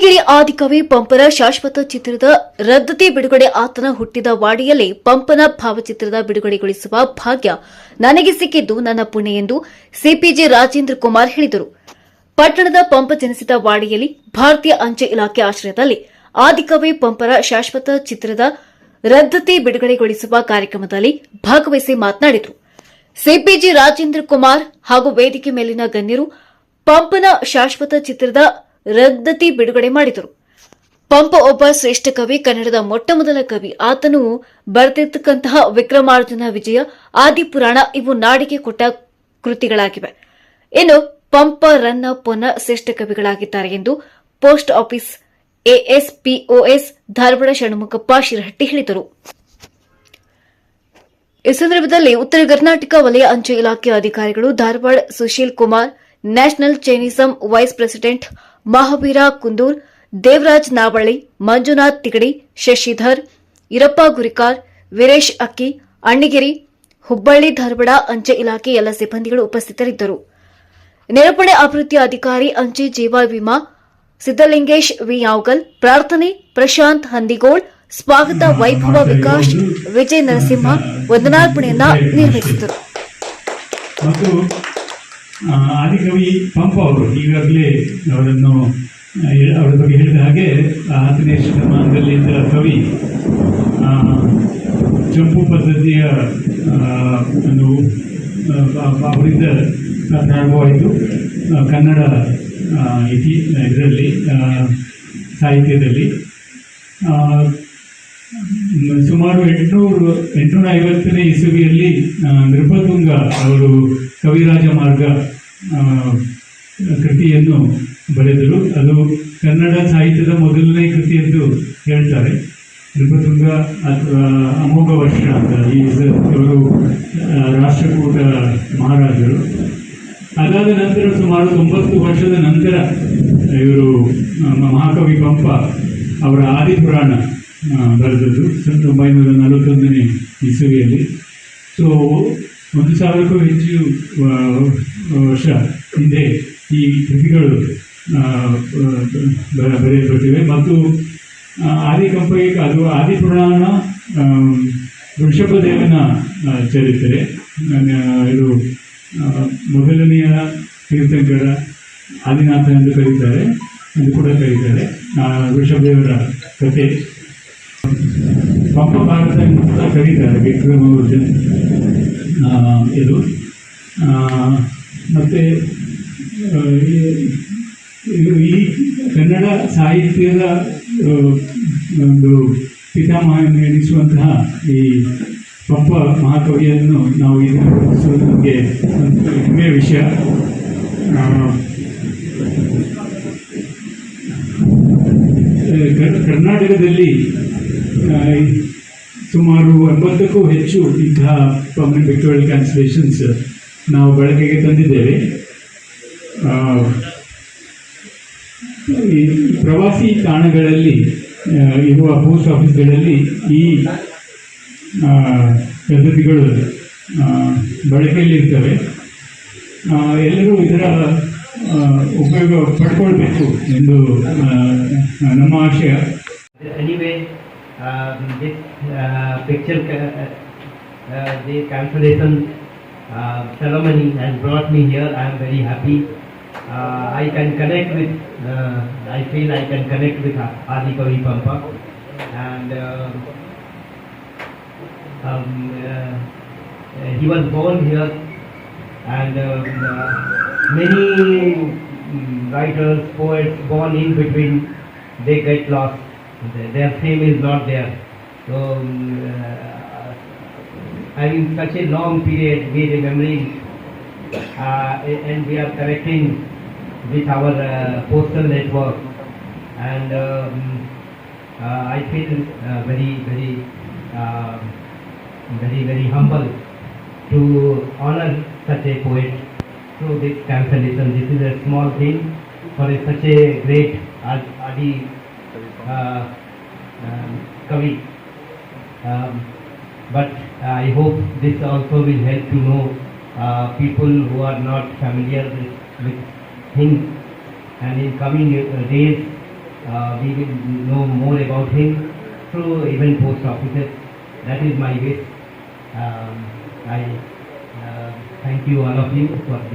ಅಣ್ಣಿಗಿರಿ ಆದಿಕವಿ ಪಂಪನ ಶಾಶ್ವತ ಚಿತ್ರದ ರದ್ದತಿ ಬಿಡುಗಡೆ ಆತನ ಹುಟ್ಟಿದ ವಾಡಿಯಲ್ಲಿ ಪಂಪನ ಭಾವಚಿತ್ರದ ಬಿಡುಗಡೆಗೊಳಿಸುವ ಭಾಗ್ಯ ನನಗೆ ಸಿಕ್ಕಿದ್ದು ನನ್ನ ಪುಣ್ಯ ಎಂದು ಸಿಪಿಜೆ ರಾಜೇಂದ್ರ ಕುಮಾರ್ ಹೇಳಿದರು. ಪಟ್ಟಣದ ಪಂಪ ಜನಿಸಿದ ವಾಡಿಯಲ್ಲಿ ಭಾರತೀಯ ಅಂಚೆ ಇಲಾಖೆ ಆಶ್ರಯದಲ್ಲಿ ಆದಿಕವಿ ಪಂಪರ ಶಾಶ್ವತ ಚಿತ್ರದ ರದ್ದತಿ ಬಿಡುಗಡೆಗೊಳಿಸುವ ಕಾರ್ಯಕ್ರಮದಲ್ಲಿ ಭಾಗವಹಿಸಿ ಮಾತನಾಡಿದರು. ಸಿಪಿಜಿ ರಾಜೇಂದ್ರ ಕುಮಾರ್ ಹಾಗೂ ವೇದಿಕೆ ಮೇಲಿನ ಗಣ್ಯರು ಪಂಪನ ಶಾಶ್ವತ ಚಿತ್ರದ ರದ್ದತಿ ಬಿಡುಗಡೆ ಮಾಡಿದರು. ಪಂಪ ಒಬ್ಬ ಶ್ರೇಷ್ಠ ಕವಿ, ಕನ್ನಡದ ಮೊಟ್ಟಮೊದಲ ಕವಿ. ಆತನು ಬರೆದಿರ್ತಕ್ಕಂತಹ ವಿಕ್ರಮಾರ್ಜುನ ವಿಜಯ ಆದಿಪುರಾಣ ಇವು ನಾಡಿಗೆ ಕೊಟ್ಟ ಕೃತಿಗಳಾಗಿವೆ. ಇನ್ನು ಪಂಪ ರನ್ನ ಪೊನ್ನ ಶ್ರೇಷ್ಠ ಕವಿಗಳಾಗಿದ್ದಾರೆ ಎಂದು post office ASPOS Dharwad Shanmukhappa Shirahatti ಹೇಳಿದರು. ಈ ಸಂದರ್ಭದಲ್ಲಿ ಉತ್ತರ ಕರ್ನಾಟಕ ವಲಯ ಅಂಚೆ ಇಲಾಖೆ ಅಧಿಕಾರಿಗಳು ಧಾರವಾಡ ಸುಶೀಲ್ ಕುಮಾರ್, ನ್ಯಾಷನಲ್ ಚೈನಿಸಂ ವೈಸ್ ಪ್ರೆಸಿಡೆಂಟ್ ಮಹಾವೀರ ಕುಂದೂರ್, ದೇವರಾಜ್ ನಾವಳ್ಳಿ, ಮಂಜುನಾಥ್ ತಿಗಡಿ, ಶಶಿಧರ್, ಇರಪ್ಪ ಗುರಿಕಾರ್, ವೀರೇಶ್ ಅಕ್ಕಿ, ಅಣ್ಣಿಗಿರಿ, ಹುಬ್ಬಳ್ಳಿ ಧಾರವಾಡ ಅಂಚೆ ಇಲಾಖೆ ಎಲ್ಲ ಸಿಬ್ಬಂದಿಗಳು ಉಪಸ್ಥಿತರಿದ್ದರು. ನಿರೂಪಣೆ ಅಭಿವೃದ್ಧಿ ಅಧಿಕಾರಿ ಅಂಚೆ ಜೀವ ವಿಮಾ, ಸಿದ್ದಲಿಂಗೇಶ್ ವಿ. ಯಾವಗಲ್, ಪ್ರಾರ್ಥನೆ ಪ್ರಶಾಂತ್ ಹಂದಿಗೋಳ್, ಸ್ವಾಗತ ವೈಭವ ವಿಕಾಸ್ ವಿಜಯ್ ನರಸಿಂಹ, ವಂದನಾರ್ಪಣೆಯನ್ನ ನಿರ್ವಹಿಸಿದರು. ಆದಿಕವಿ ಪಂಪ ಅವರು ಈಗಾಗಲೇ ಅವರನ್ನು ಅವರ ಬಗ್ಗೆ ಹೇಳಿದ ಹಾಗೆ ಹತ್ತನೇ ಶತಮಾನದಲ್ಲಿದ್ದ ಕವಿ ಆ, ಚಂಪು ಪದ್ಧತಿಯ ಒಂದು ಅವರಿಂದ ಪ್ರಾರಂಭವಾಯಿತು ಕನ್ನಡ ಇತಿ ಇದರಲ್ಲಿ ಸಾಹಿತ್ಯದಲ್ಲಿ ಸುಮಾರು ಎಂಟುನೂರು ಎಂಟುನೂರ ಐವತ್ತನೇ ಇಸುವಿಯಲ್ಲಿ ನೃಪತುಂಗ ಅವರು ಕವಿರಾಜ ಮಾರ್ಗ ಕೃತಿಯನ್ನು ಬರೆದರು. ಅದು ಕನ್ನಡ ಸಾಹಿತ್ಯದ ಮೊದಲನೇ ಕೃತಿ ಎಂದು ಹೇಳ್ತಾರೆ. ನೃಪತುಂಗ ಅಥವಾ ಅಮೋಘ ವರ್ಷ ಅಂತ ಈ ಇವರು ರಾಷ್ಟ್ರಕೂಟ ಮಹಾರಾಜರು. ಅದಾದ ನಂತರ ಸುಮಾರು ತೊಂಬತ್ತು ವರ್ಷದ ನಂತರ ಇವರು ಮಹಾಕವಿ ಪಂಪ ಅವರ ಆದಿಪುರಾಣ ಬರೆದದ್ದು. ಸಾವಿರದ ಒಂಬೈನೂರ ನಲವತ್ತೊಂದನೇ ಇಸುವಿಯಲ್ಲಿ. ಸೊ ಒಂದು ಸಾವಿರಕ್ಕೂ ಹೆಚ್ಚು ವರ್ಷ ಹಿಂದೆ ಈ ಕೃತಿಗಳು ಬರೆಯಲ್ಪಟ್ಟಿವೆ ಮತ್ತು ಆದಿ ಆದಿಕಂಪಗೆ ಅದು ಆದಿಪುರಾಣ ಪುರಾಣ ವೃಷಭದೇವನ ಚರಿತ್ರೆ. ಇದು ಮೊದಲನೆಯ ತೀರ್ಥಂಕರ ಆದಿನಾಥ ಎಂದು ಕರೀತಾರೆ, ಎಂದು ಕೂಡ ಕರೀತಾರೆ ವೃಷಭದೇವರ ಕಥೆ ಪಂಪ ಭಾರತ ಅಂತ ಕರೀತಾರೆ, ವಿಕ್ರಮ ಇದು. ಮತ್ತು ಈ- ಇದು ಈ ಕನ್ನಡ ಸಾಹಿತ್ಯದ ಒಂದು ಪಿತಾಮಹ ಎನಿಸುವಂತಹ ಈ ಪಂಪ ಮಹಾಕವಿಯನ್ನು ನಾವು ಇದು ನಮಗೆ ಹೆಮ್ಮೆಯ ವಿಷಯ. ಕರ್ನಾಟಕದಲ್ಲಿ ಸುಮಾರು ಎಂಬತ್ತಕ್ಕೂ ಹೆಚ್ಚು ಇಂತಹ ಪರ್ಮನೆಂಟ್ ವಿಕ್ಟೋರಿಯಲ್ ಕ್ಯಾನ್ಸಲೇಷನ್ಸ್ ನಾವು ಬಳಕೆಗೆ ತಂದಿದ್ದೇವೆ. ಈ ಪ್ರವಾಸಿ ತಾಣಗಳಲ್ಲಿ ಇರುವ ಪೋಸ್ಟ್ ಆಫೀಸ್ಗಳಲ್ಲಿ ಈ ಪದ್ಧತಿಗಳು ಬಳಕೆಯಲ್ಲಿರ್ತವೆ ಎಲ್ಲರೂ ಇದರ ಉಪಯೋಗ ಪಡ್ಕೊಳ್ಬೇಕು ಎಂದು ನಮ್ಮ ಆಶಯ. This uh, picture, uh, uh, the cancellation ceremony has brought me here. I am very happy. I can connect with, I feel I can connect with Adi Kavi Pampa. And um um, he was born here and um, uh, many mm, writers, poets born in between, they get lost. Their fame is not there. So, um, uh, having such a long period, we remembering uh, and we are connecting with our uh, postal network. And um, uh, I feel uh, very, very, uh, very, very humble to honor such a poet through this cancellation. This is a small thing for such a great Ad- Adi uh, um, Kavi. Um, but I hope this also will help to know uh, people who are not familiar with, with things and in coming uh, days uh, we will know more about him through even post offices. That is my wish. Um, I uh, thank you all of you for